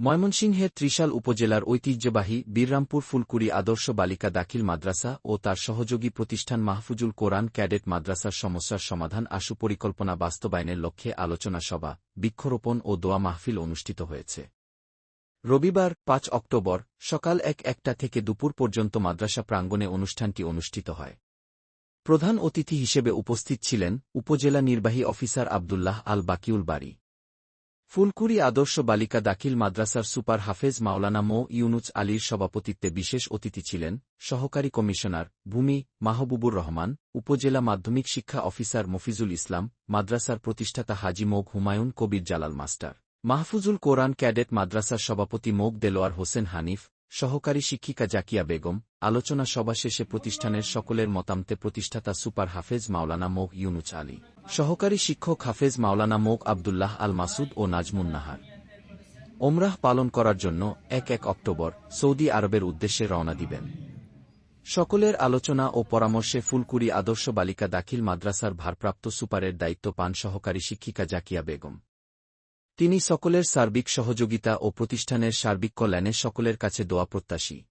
ময়মনসিংহের ত্রিশাল উপজেলার ঐতিহ্যবাহী বীররামপুর ফুলকুড়ি আদর্শ বালিকা দাখিল মাদ্রাসা ও তার সহযোগী প্রতিষ্ঠান মাহফুজুল কোরআন ক্যাডেট মাদ্রাসার সমস্যার সমাধান আশু পরিকল্পনা বাস্তবায়নের লক্ষ্যে আলোচনা সভা, বৃক্ষরোপণ ও দোয়া মাহফিল অনুষ্ঠিত হয়েছে। রবিবার, পাঁচ অক্টোবর, সকাল এক একটা থেকে দুপুর পর্যন্ত মাদ্রাসা প্রাঙ্গণে অনুষ্ঠানটি অনুষ্ঠিত হয়। প্রধান অতিথি হিসেবে উপস্থিত ছিলেন উপজেলা নির্বাহী অফিসার আবদুল্লাহ আল বাকিউল বাড়ি ফুলকুড়ি আদর্শ বালিকা দাখিল মাদ্রাসার সুপার হাফেজ মাওলানা মো ইউনুচ আলীর সভাপতিত্বে বিশেষ অতিথি ছিলেন সহকারী কমিশনার ভূমি মাহবুবুর রহমান, উপজেলা মাধ্যমিক শিক্ষা অফিসার মফিজুল ইসলাম, মাদ্রাসার প্রতিষ্ঠাতা হাজি মোগ হুমায়ুন কবির জালাল মাস্টার, মাহফুজুল কোরআন ক্যাডেট মাদ্রাসার সভাপতি মোগ দেলোয়ার হোসেন হানিফ, সহকারী শিক্ষিকা জাকিয়া বেগম, আলোচনা সভা শেষে প্রতিষ্ঠানের সকলের মতামতে প্রতিষ্ঠাতা সুপার হাফেজ মাওলানা মোগ ইউনুচ আলী। সহকারী শিক্ষক হাফেজ মাওলানা মোক আবদুল্লাহ আল মাসুদ ও নাজমুন নাহার। ওমরাহ পালন করার জন্য এক এক অক্টোবর সৌদি আরবের উদ্দেশ্যে রওনা দিবেন। সকলের আলোচনা ও পরামর্শে ফুলকুড়ি আদর্শ বালিকা দাখিল মাদ্রাসার ভারপ্রাপ্ত সুপারের দায়িত্ব পান সহকারী শিক্ষিকা জাকিয়া বেগম। তিনি সকলের সার্বিক সহযোগিতা ও প্রতিষ্ঠানের সার্বিক কল্যাণে সকলের কাছে দোয়া প্রত্যাশী।